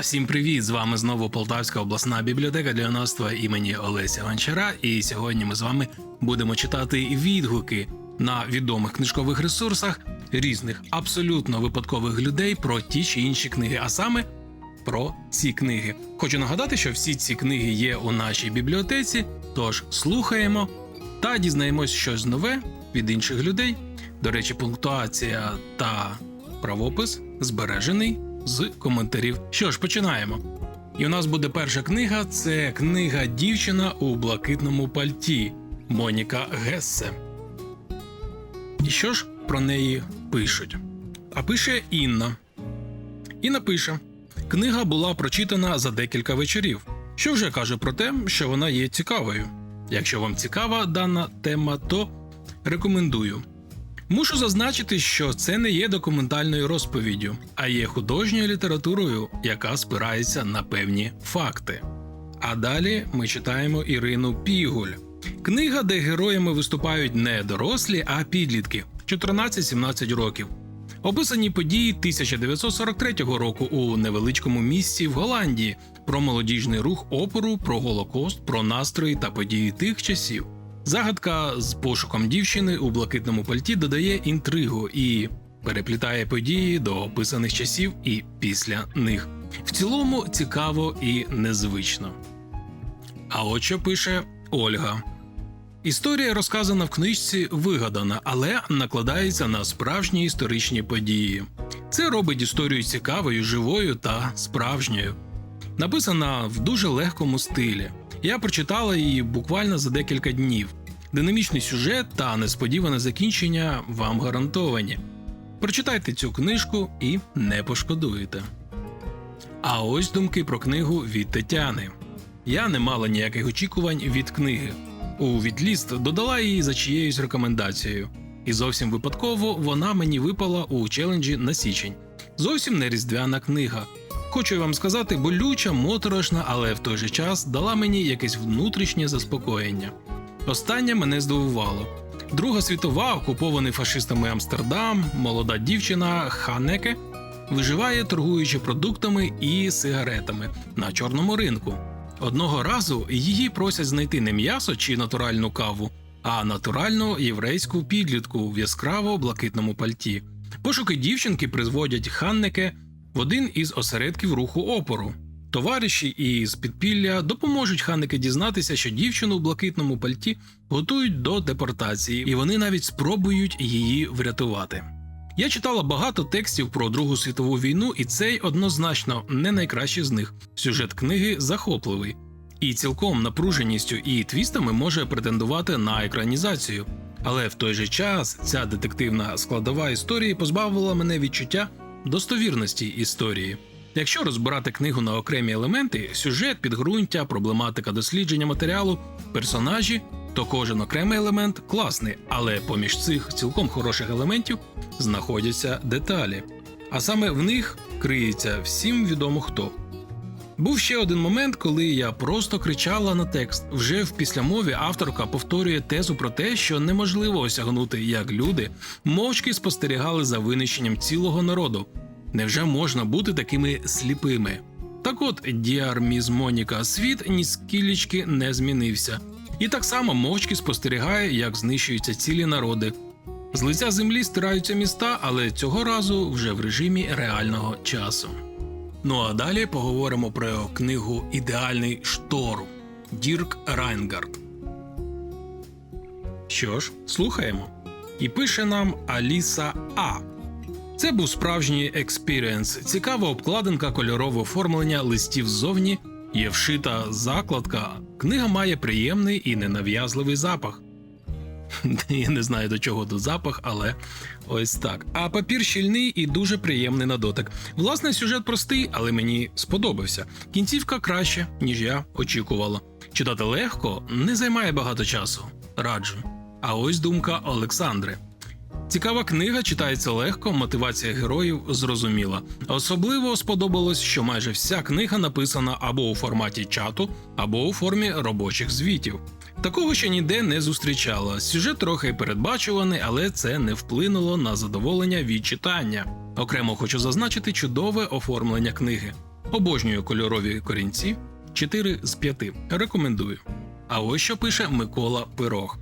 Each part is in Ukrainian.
всім привіт! З вами знову Полтавська обласна бібліотека для юнацтва імені Олеся Гончара. І сьогодні ми з вами будемо читати відгуки на відомих книжкових ресурсах різних абсолютно випадкових людей про ті чи інші книги, а саме про ці книги. Хочу нагадати, що всі ці книги є у нашій бібліотеці, тож слухаємо та дізнаємось щось нове від інших людей. До речі, пунктуація та правопис збережений з коментарів. Що ж, починаємо. І у нас буде перша книга це книга Дівчина у блакитному пальті Моніка Гессе. І що ж про неї пишуть? А пише Інна. Інна пише: Книга була прочитана за декілька вечорів, що вже каже про те, що вона є цікавою. Якщо вам цікава дана тема, то рекомендую. Мушу зазначити, що це не є документальною розповіддю, а є художньою літературою, яка спирається на певні факти. А далі ми читаємо Ірину Пігуль. Книга, де героями виступають не дорослі, а підлітки 14-17 років. Описані події 1943 року у невеличкому місті в Голландії про молодіжний рух опору, про голокост, про настрої та події тих часів. Загадка з пошуком дівчини у блакитному пальті додає інтригу і переплітає події до описаних часів і після них. В цілому цікаво і незвично. А от що пише Ольга. Історія розказана в книжці вигадана, але накладається на справжні історичні події. Це робить історію цікавою, живою та справжньою. Написана в дуже легкому стилі. Я прочитала її буквально за декілька днів. Динамічний сюжет та несподіване закінчення вам гарантовані. Прочитайте цю книжку і не пошкодуєте. А ось думки про книгу від Тетяни. Я не мала ніяких очікувань від книги. У відліст додала її за чиєюсь рекомендацією. І зовсім випадково вона мені випала у челенджі на січень. Зовсім не різдвяна книга. Хочу вам сказати, болюча, моторошна, але в той же час дала мені якесь внутрішнє заспокоєння. Останнє мене здивувало. Друга світова, окупований фашистами Амстердам, молода дівчина Ханеке виживає, торгуючи продуктами і сигаретами на чорному ринку. Одного разу її просять знайти не м'ясо чи натуральну каву, а натуральну єврейську підлітку в яскраво блакитному пальті. Пошуки дівчинки призводять Ханнеке в один із осередків руху опору. Товариші із підпілля допоможуть Ханнеке дізнатися, що дівчину в блакитному пальті готують до депортації, і вони навіть спробують її врятувати. Я читала багато текстів про Другу світову війну, і цей однозначно не найкращий з них. Сюжет книги захопливий. І цілком напруженістю і твістами може претендувати на екранізацію. Але в той же час ця детективна складова історії позбавила мене відчуття достовірності історії. Якщо розбирати книгу на окремі елементи, сюжет, підґрунтя, проблематика дослідження матеріалу, персонажі, то кожен окремий елемент класний, але поміж цих цілком хороших елементів знаходяться деталі. А саме в них криється всім відомо хто. Був ще один момент, коли я просто кричала на текст. Вже в післямові авторка повторює тезу про те, що неможливо осягнути, як люди мовчки спостерігали за винищенням цілого народу. Невже можна бути такими сліпими? Так от Діар Міз Моніка світ ні скілічки не змінився, і так само мовчки спостерігає, як знищуються цілі народи. З лиця землі стираються міста, але цього разу вже в режимі реального часу. Ну а далі поговоримо про книгу Ідеальний шторм Дірк Райнгард. Що ж, слухаємо. І пише нам Аліса А. Це був справжній експіріенс. Цікава обкладинка, кольорове оформлення листів ззовні, є вшита закладка. Книга має приємний і ненав'язливий запах. Я не знаю до чого до запах, але ось так. А папір щільний і дуже приємний на дотик. Власне, сюжет простий, але мені сподобався. Кінцівка краще, ніж я очікувала. Читати легко не займає багато часу. Раджу. А ось думка Олександри. Цікава книга читається легко, мотивація героїв зрозуміла. Особливо сподобалось, що майже вся книга написана або у форматі чату, або у формі робочих звітів. Такого ще ніде не зустрічала. Сюжет трохи передбачуваний, але це не вплинуло на задоволення від читання. Окремо хочу зазначити чудове оформлення книги. Обожнюю кольорові корінці 4 з 5. Рекомендую. А ось що пише Микола Пирог.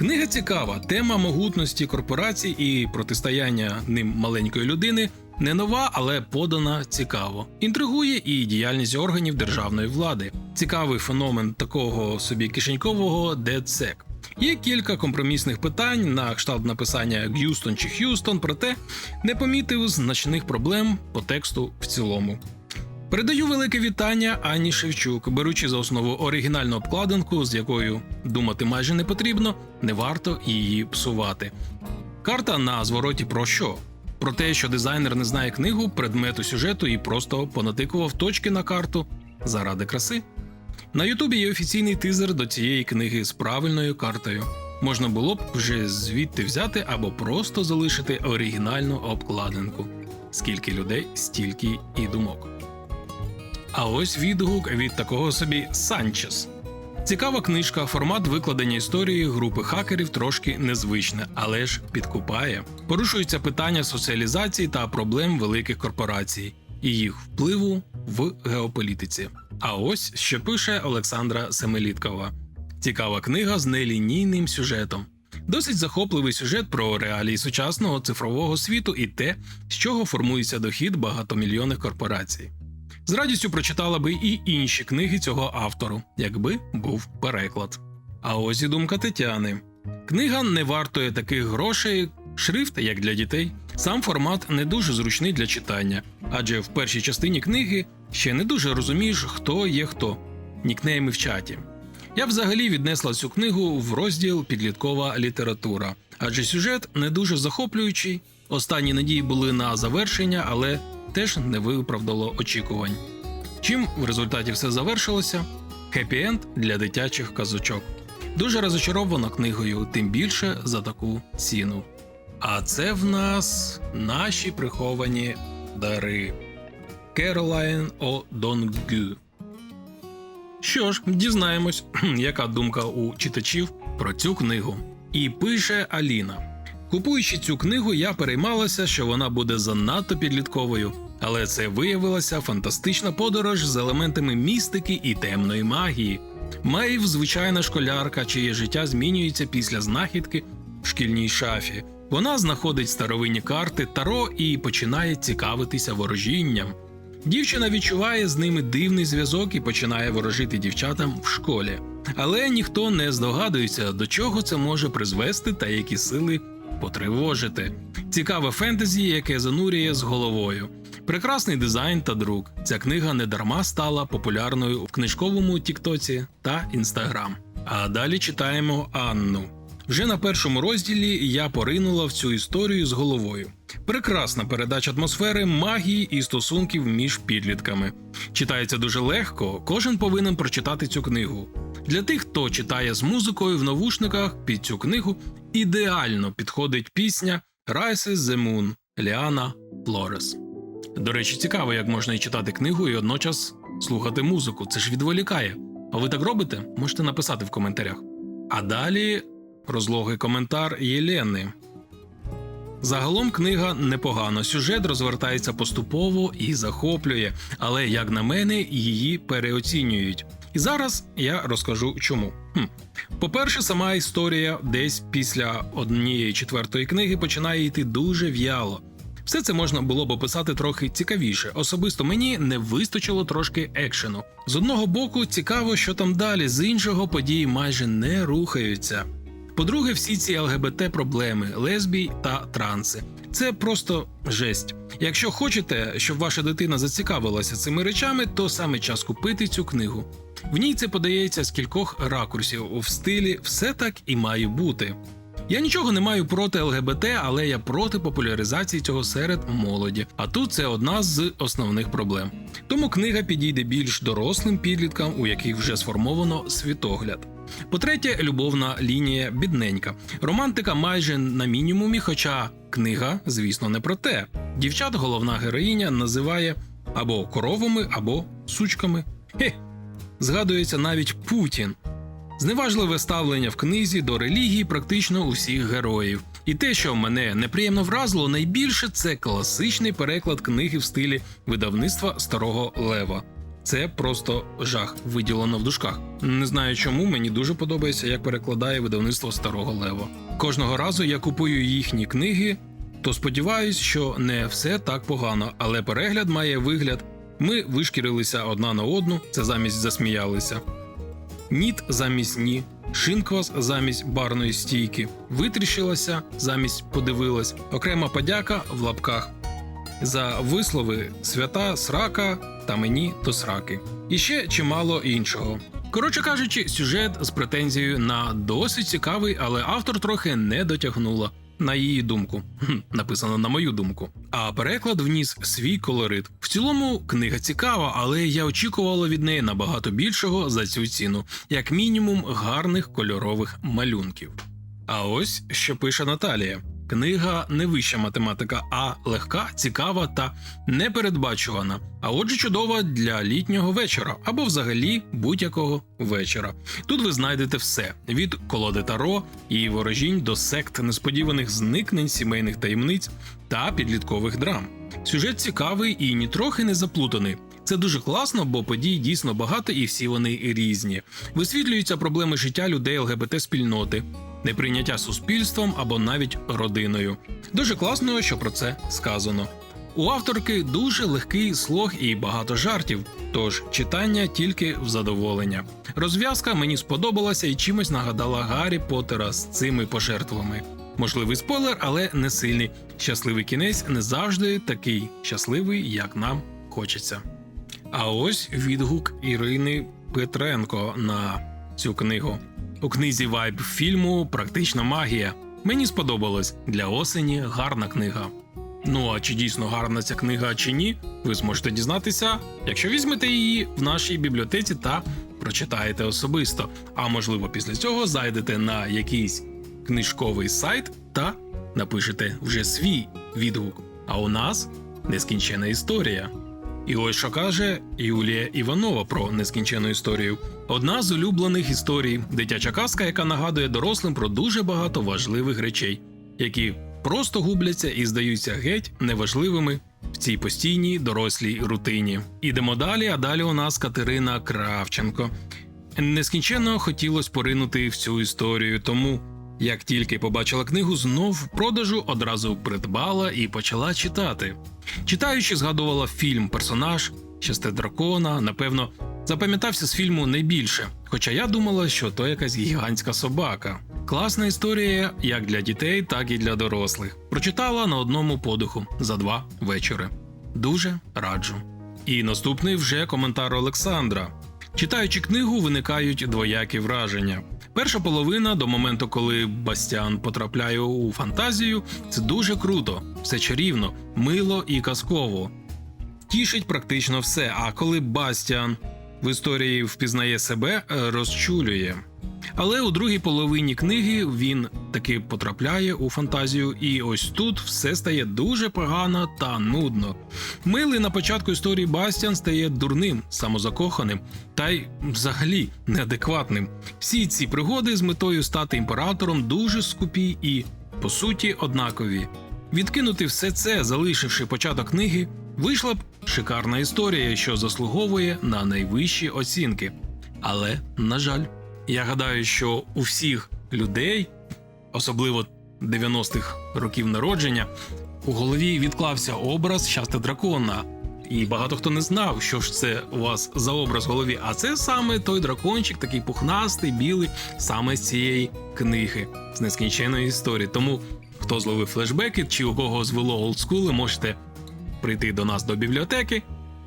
Книга цікава. Тема могутності корпорацій і протистояння ним маленької людини не нова, але подана цікаво. Інтригує і діяльність органів державної влади. Цікавий феномен такого собі кишенькового дедсек. Є кілька компромісних питань на кшталт написання Г'юстон чи Х'юстон, проте не помітив значних проблем по тексту в цілому. Передаю велике вітання Ані Шевчук, беручи за основу оригінальну обкладинку, з якою думати майже не потрібно, не варто її псувати. Карта на звороті про що? Про те, що дизайнер не знає книгу, предмету сюжету і просто понатикував точки на карту заради краси. На Ютубі є офіційний тизер до цієї книги з правильною картою. Можна було б вже звідти взяти або просто залишити оригінальну обкладинку. Скільки людей, стільки і думок. А ось відгук від такого собі Санчес. Цікава книжка, формат викладення історії групи хакерів трошки незвичне, але ж підкупає. Порушуються питання соціалізації та проблем великих корпорацій і їх впливу в геополітиці. А ось що пише Олександра Семеліткова. Цікава книга з нелінійним сюжетом. Досить захопливий сюжет про реалії сучасного цифрового світу і те, з чого формується дохід багатомільйонних корпорацій. З радістю прочитала би і інші книги цього автору, якби був переклад. А ось і думка Тетяни. Книга не вартує таких грошей, шрифт як для дітей. Сам формат не дуже зручний для читання, адже в першій частині книги ще не дуже розумієш, хто є хто, нікнейми в чаті. Я взагалі віднесла цю книгу в розділ підліткова література, адже сюжет не дуже захоплюючий. Останні надії були на завершення, але теж не виправдало очікувань. Чим в результаті все завершилося? Хеппі-енд для дитячих казочок. Дуже розочарована книгою, тим більше за таку ціну. А це в нас наші приховані дари. Керолайн О. Донгю. Що ж, дізнаємось, яка думка у читачів про цю книгу. І пише Аліна. Купуючи цю книгу, я переймалася, що вона буде занадто підлітковою, але це виявилася фантастична подорож з елементами містики і темної магії. Мейв звичайна школярка, чиє життя змінюється після знахідки в шкільній шафі. Вона знаходить старовинні карти Таро і починає цікавитися ворожінням. Дівчина відчуває з ними дивний зв'язок і починає ворожити дівчатам в школі. Але ніхто не здогадується, до чого це може призвести та які сили потривожити. Цікаве фентезі, яке занурює з головою. Прекрасний дизайн та друк. Ця книга не дарма стала популярною в книжковому Тіктоці та Інстаграм. А далі читаємо Анну. Вже на першому розділі я поринула в цю історію з головою. Прекрасна передача атмосфери, магії і стосунків між підлітками. Читається дуже легко, кожен повинен прочитати цю книгу. Для тих, хто читає з музикою в навушниках під цю книгу, ідеально підходить пісня Rises the Moon Ліана Флорес. До речі, цікаво, як можна і читати книгу і одночас слухати музику. Це ж відволікає. А ви так робите? Можете написати в коментарях. А далі розлогий коментар Єлени. Загалом книга непогана. Сюжет розвертається поступово і захоплює, але, як на мене, її переоцінюють. І зараз я розкажу чому. Хм. По-перше, сама історія десь після однієї четвертої книги починає йти дуже в'яло. Все це можна було б описати трохи цікавіше. Особисто мені не вистачило трошки екшену. З одного боку, цікаво, що там далі, з іншого події майже не рухаються. По-друге, всі ці ЛГБТ проблеми, лесбій та транси. Це просто жесть. Якщо хочете, щоб ваша дитина зацікавилася цими речами, то саме час купити цю книгу. В ній це подається з кількох ракурсів в стилі все так і має бути. Я нічого не маю проти ЛГБТ, але я проти популяризації цього серед молоді. А тут це одна з основних проблем. Тому книга підійде більш дорослим підліткам, у яких вже сформовано світогляд. По-третє, любовна лінія бідненька. Романтика майже на мінімумі, хоча книга, звісно, не про те. Дівчат головна героїня називає або коровами, або сучками. Хе. Згадується навіть Путін. Зневажливе ставлення в книзі до релігії практично усіх героїв. І те, що мене неприємно вразило найбільше, це класичний переклад книги в стилі видавництва Старого Лева. Це просто жах, виділено в дужках. Не знаю чому, мені дуже подобається, як перекладає видавництво Старого Лева. Кожного разу я купую їхні книги, то сподіваюсь, що не все так погано, але перегляд має вигляд. Ми вишкірилися одна на одну, це замість засміялися. Ніт замість ні, шинквас замість барної стійки, витріщилася замість подивилась, окрема подяка в лапках. За вислови свята срака та мені до сраки. І ще чимало іншого. Коротше кажучи, сюжет з претензією на досить цікавий, але автор трохи не дотягнула. На її думку, Хм, написано на мою думку. А переклад вніс свій колорит. В цілому книга цікава, але я очікувала від неї набагато більшого за цю ціну, як мінімум гарних кольорових малюнків. А ось що пише Наталія. Книга не вища математика, а легка, цікава та непередбачувана. А отже, чудова для літнього вечора або взагалі будь-якого вечора. Тут ви знайдете все: від колоди таро і ворожінь до сект несподіваних зникнень, сімейних таємниць та підліткових драм. Сюжет цікавий і нітрохи не заплутаний. Це дуже класно, бо подій дійсно багато і всі вони різні. Висвітлюються проблеми життя людей ЛГБТ спільноти, неприйняття суспільством або навіть родиною. Дуже класно, що про це сказано. У авторки дуже легкий слог і багато жартів, тож читання тільки в задоволення. Розв'язка мені сподобалася і чимось нагадала Гаррі Поттера з цими пожертвами. Можливий спойлер, але не сильний. Щасливий кінець не завжди такий щасливий, як нам хочеться. А ось відгук Ірини Петренко на цю книгу. У книзі вайб фільму Практична магія. Мені сподобалось для осені гарна книга. Ну а чи дійсно гарна ця книга чи ні, ви зможете дізнатися, якщо візьмете її в нашій бібліотеці та прочитаєте особисто. А можливо, після цього зайдете на якийсь книжковий сайт та напишете вже свій відгук. А у нас нескінчена історія. І ось що каже Юлія Іванова про нескінчену історію. Одна з улюблених історій дитяча казка, яка нагадує дорослим про дуже багато важливих речей, які просто губляться і здаються геть неважливими в цій постійній дорослій рутині. Ідемо далі. А далі у нас Катерина Кравченко. Нескінченно хотілося поринути в цю історію, тому як тільки побачила книгу, знов в продажу одразу придбала і почала читати. Читаючи, згадувала фільм персонаж, щасте дракона, напевно, запам'ятався з фільму найбільше. Хоча я думала, що то якась гігантська собака. Класна історія як для дітей, так і для дорослих. Прочитала на одному подиху за два вечори. Дуже раджу. І наступний вже коментар Олександра. Читаючи книгу, виникають двоякі враження. Перша половина до моменту, коли Бастіан потрапляє у фантазію, це дуже круто, все чарівно, мило і казково. Тішить практично все. А коли Бастіан в історії впізнає себе, е, розчулює. Але у другій половині книги він таки потрапляє у фантазію, і ось тут все стає дуже погано та нудно. Милий на початку історії Бастіан стає дурним, самозакоханим та й взагалі неадекватним. Всі ці пригоди з метою стати імператором дуже скупі і, по суті, однакові. Відкинути все це, залишивши початок книги, вийшла б шикарна історія, що заслуговує на найвищі оцінки. Але, на жаль, я гадаю, що у всіх людей, особливо 90-х років народження, у голові відклався образ щастя дракона. І багато хто не знав, що ж це у вас за образ в голові. А це саме той дракончик, такий пухнастий, білий, саме з цієї книги, з нескінченої історії. Тому хто зловив флешбеки чи у кого звело олдскули, можете прийти до нас до бібліотеки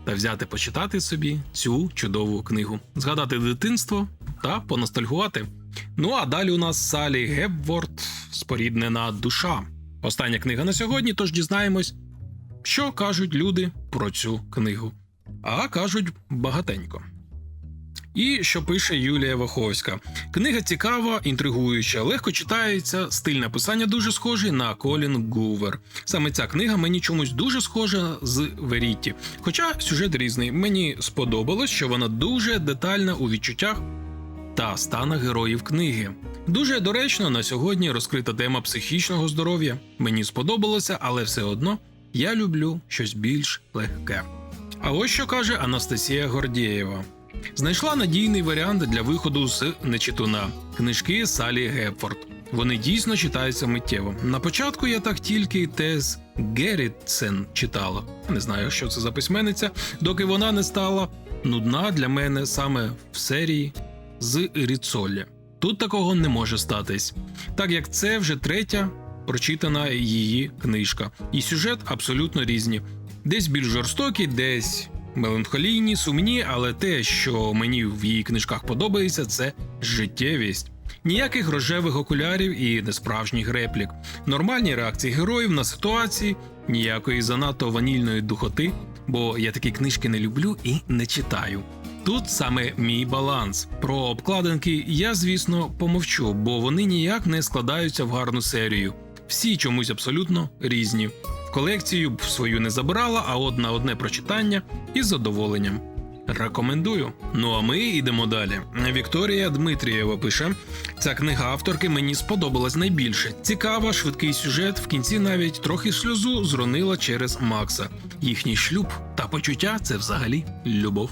та взяти почитати собі цю чудову книгу, згадати дитинство та поностальгувати. Ну а далі у нас Салі Гепворд споріднена душа. Остання книга на сьогодні, тож дізнаємось, що кажуть люди про цю книгу. А кажуть багатенько. І що пише Юлія Ваховська. Книга цікава, інтригуюча, легко читається, стиль написання дуже схожий на Колін Гувер. Саме ця книга мені чомусь дуже схожа з Верітті. Хоча сюжет різний. Мені сподобалось, що вона дуже детальна у відчуттях та та станах героїв книги. Дуже доречно на сьогодні розкрита тема психічного здоров'я. Мені сподобалося, але все одно я люблю щось більш легке. А ось що каже Анастасія Гордєєва. Знайшла надійний варіант для виходу з нечитуна книжки Салі Гепфорд. Вони дійсно читаються миттєво. На початку я так тільки Тез Геррітсен читала. Не знаю, що це за письменниця, доки вона не стала нудна для мене саме в серії з Ріцолі. Тут такого не може статись, так як це вже третя прочитана її книжка, і сюжет абсолютно різні. Десь більш жорстокі, десь меланхолійні, сумні, але те, що мені в її книжках подобається, це життєвість. Ніяких рожевих окулярів і несправжніх реплік, нормальні реакції героїв на ситуації, ніякої занадто ванільної духоти, бо я такі книжки не люблю і не читаю. Тут саме мій баланс. Про обкладинки я, звісно, помовчу, бо вони ніяк не складаються в гарну серію. Всі чомусь абсолютно різні. Колекцію б свою не забирала, а от на одне прочитання із задоволенням. Рекомендую. Ну а ми йдемо далі. Вікторія Дмитрієва пише: ця книга авторки мені сподобалась найбільше. Цікава, швидкий сюжет. В кінці навіть трохи сльозу зронила через Макса. Їхній шлюб та почуття це взагалі любов.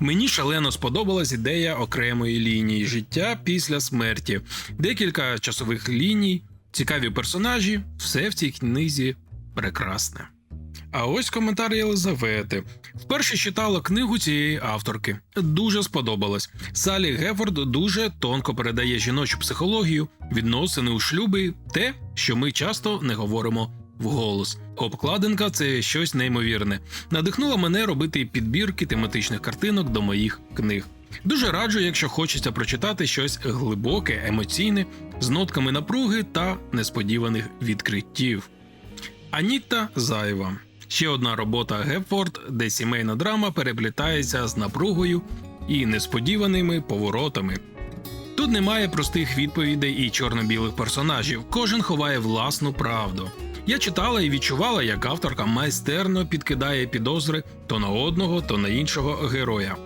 Мені шалено сподобалась ідея окремої лінії життя після смерті, декілька часових ліній, цікаві персонажі. Все в цій книзі прекрасне. А ось коментар Єлизавети. Вперше читала книгу цієї авторки. Дуже сподобалось. Салі Гефорд дуже тонко передає жіночу психологію, відносини у шлюби, те, що ми часто не говоримо вголос. Обкладинка це щось неймовірне. Надихнула мене робити підбірки тематичних картинок до моїх книг. Дуже раджу, якщо хочеться прочитати щось глибоке, емоційне, з нотками напруги та несподіваних відкриттів. Аніта Заєва. Ще одна робота Гепфорд, де сімейна драма переплітається з напругою і несподіваними поворотами. Тут немає простих відповідей і чорно-білих персонажів, кожен ховає власну правду. Я читала і відчувала, як авторка майстерно підкидає підозри то на одного, то на іншого героя.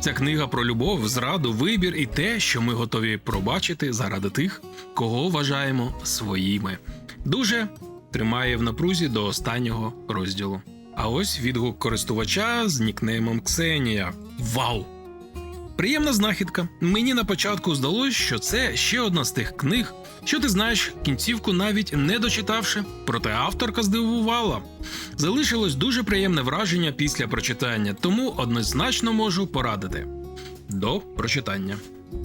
Ця книга про любов, зраду, вибір і те, що ми готові пробачити заради тих, кого вважаємо своїми. Дуже тримає в напрузі до останнього розділу. А ось відгук користувача з нікнеймом Ксенія. Вау! Приємна знахідка. Мені на початку здалось, що це ще одна з тих книг, що ти знаєш кінцівку навіть не дочитавши, проте авторка здивувала. Залишилось дуже приємне враження після прочитання, тому однозначно можу порадити. До прочитання.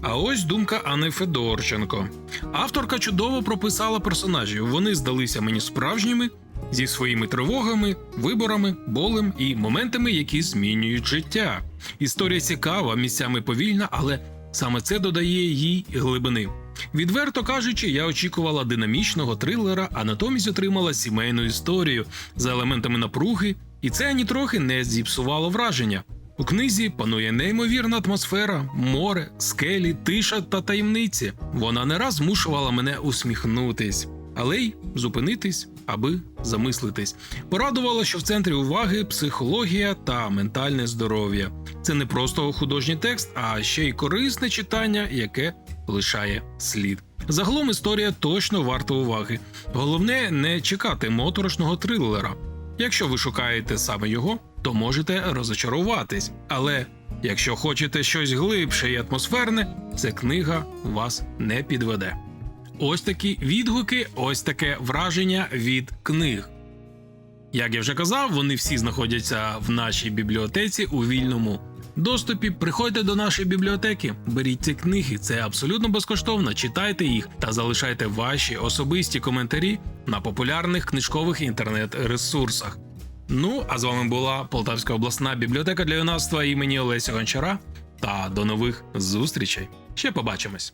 А ось думка Анни Федорченко. Авторка чудово прописала персонажів. Вони здалися мені справжніми зі своїми тривогами, виборами, болем і моментами, які змінюють життя. Історія цікава, місцями повільна, але саме це додає їй глибини. Відверто кажучи, я очікувала динамічного трилера, а натомість отримала сімейну історію за елементами напруги, і це ані трохи не зіпсувало враження. У книзі панує неймовірна атмосфера, море, скелі, тиша та таємниці. Вона не раз змушувала мене усміхнутись, але й зупинитись, аби замислитись. Порадувало, що в центрі уваги психологія та ментальне здоров'я. Це не просто художній текст, а ще й корисне читання, яке лишає слід. Загалом історія точно варта уваги. Головне не чекати моторошного трилера. Якщо ви шукаєте саме його, то можете розочаруватись. Але якщо хочете щось глибше і атмосферне, ця книга вас не підведе. Ось такі відгуки, ось таке враження від книг. Як я вже казав, вони всі знаходяться в нашій бібліотеці у вільному доступі. Приходьте до нашої бібліотеки, беріть ці книги, це абсолютно безкоштовно. Читайте їх та залишайте ваші особисті коментарі на популярних книжкових інтернет-ресурсах. Ну, а з вами була Полтавська обласна бібліотека для юнацтва імені Олеся Гончара. Та до нових зустрічей. Ще побачимось.